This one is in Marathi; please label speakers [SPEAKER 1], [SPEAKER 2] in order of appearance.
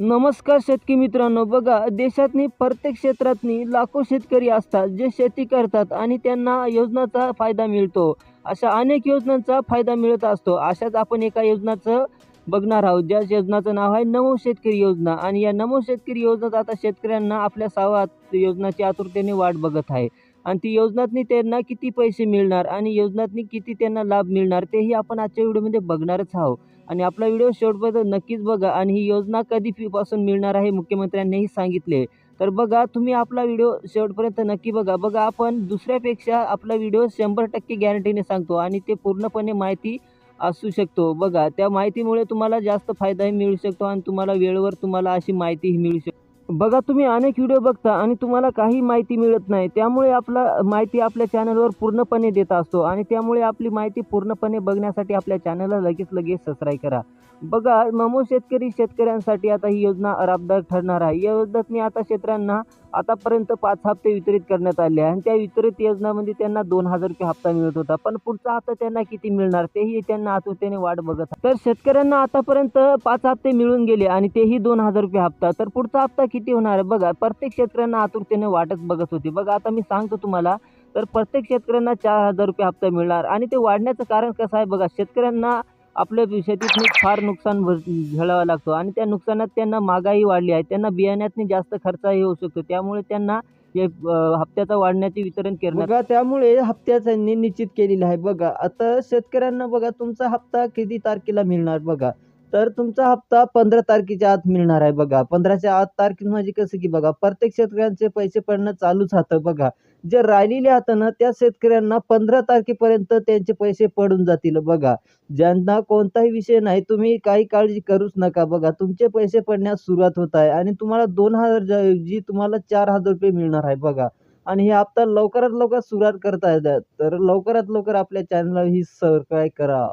[SPEAKER 1] नमस्कार शेतकरी मित्रांनो बघा देशातनी प्रत्येक क्षेत्रातनी लाखो शेतकरी असतात जे शेती करतात आणि त्यांना योजनाचा फायदा मिळतो. अशा अनेक योजनांचा फायदा मिळत असतो. अशाच आपण एका योजनाचं बघणार आहोत. ज्या योजनाचं नाव आहे नमो शेतकरी योजना आणि या नमो शेतकरी योजनेत आता शेतकऱ्यांना आपल्या सावा योजनाची आतुरतेने वाट बघत आहे. आणि ती योजनातनी त्यांना किती पैसे मिळणार आणि योजनातनी किती त्यांना लाभ मिळणार तेही आपण आजच्या व्हिडिओमध्ये बघणारच आहोत. आणि आपला व्हिडिओ शेवटपर्यंत नक्कीच बघा आणि ही योजना कधी फीपासून मिळणार आहे मुख्यमंत्र्यांनीही सांगितले. तर बघा तुम्ही आपला व्हिडिओ शेवटपर्यंत नक्की बघा. बघा आपण दुसऱ्यापेक्षा आपला व्हिडिओ शंभर टक्के गॅरंटीने सांगतो आणि ते पूर्णपणे माहिती असू शकतो. बघा त्या माहितीमुळे तुम्हाला जास्त फायदाही मिळू शकतो आणि तुम्हाला वेळेवर तुम्हाला अशी माहितीही मिळू शकते. बघा तुम्ही अनेक व्हिडिओ बघता आणि तुम्हाला काही माहिती मिळत नाही. त्यामुळे आपला माहिती आपल्या चॅनलवर पूर्णपणे देत असतो आणि त्यामुळे आपली माहिती पूर्णपणे बघण्यासाठी आपल्या चॅनलला लगेच लगेच सबस्क्राईब करा. बघा नमो शेतकरी शेतकऱ्यांसाठी आता ही योजना आरामदायक ठरणार आहे. या योजनेतनी आता शेतकऱ्यांना आतापर्यंत पाच हप्ते वितरित करण्यात आले आहे आणि त्या वितरित योजनामध्ये त्यांना दोन हजार रुपये हप्ता मिळत होता. पण पुढचा हप्ता त्यांना किती मिळणार तेही त्यांना आतुरतेने वाट बघत तर शेतकऱ्यांना आतापर्यंत पाच हप्ते मिळून गेले आणि तेही दोन हजार रुपये हप्ता. तर पुढचा हप्ता किती होणार आहे बघा प्रत्येक शेतकऱ्यांना आतुरतेने वाटच बघत होती. बघा आता मी सांगतो तुम्हाला तर प्रत्येक शेतकऱ्यांना चार हजार रुपये हप्ता मिळणार आणि ते वाढण्याचं कारण कसं आहे बघा शेतकऱ्यांना आपल्या शेतीतून फार नुकसान भर झेलावं लागतो. आणि त्या नुकसानात त्यांना महागाई वाढली आहे. त्यांना बियाण्यातनी जास्त खर्चही होऊ शकतो. त्यामुळे त्यांना हे हप्त्याचा वाढण्याचे वितरण करणार बघा त्यामुळे हप्त्याचा निश्चित केलेला आहे. बघा आता शेतकऱ्यांना बघा तुमचा हप्ता किती तारखेला मिळणार बघा? तर तुमचा हप्ता पंधरा तारखेच्या आत मिळणार आहे बघा. पंधराच्या आत तारखे म्हणजे कसं की बघा प्रत्येक शेतकऱ्यांचे पैसे पडणं चालूच राहतं बघा. जे राहिलेले आता ना त्या शेतकऱ्यांना पंधरा तारखेपर्यंत त्यांचे पैसे पडून जातील बघा. ज्यांना कोणताही विषय नाही तुम्ही काही काळजी करूच नका बघा. तुमचे पैसे पडण्यास सुरुवात होत आहे आणि तुम्हाला दोन हजार ऐवजी तुम्हाला चार हजार रुपये मिळणार आहे बघा. आणि हे हप्ता लवकरात लवकर सुरुवात करता येतात. तर लवकरात लवकर आपल्या चॅनलला ही सबस्क्राईब करा.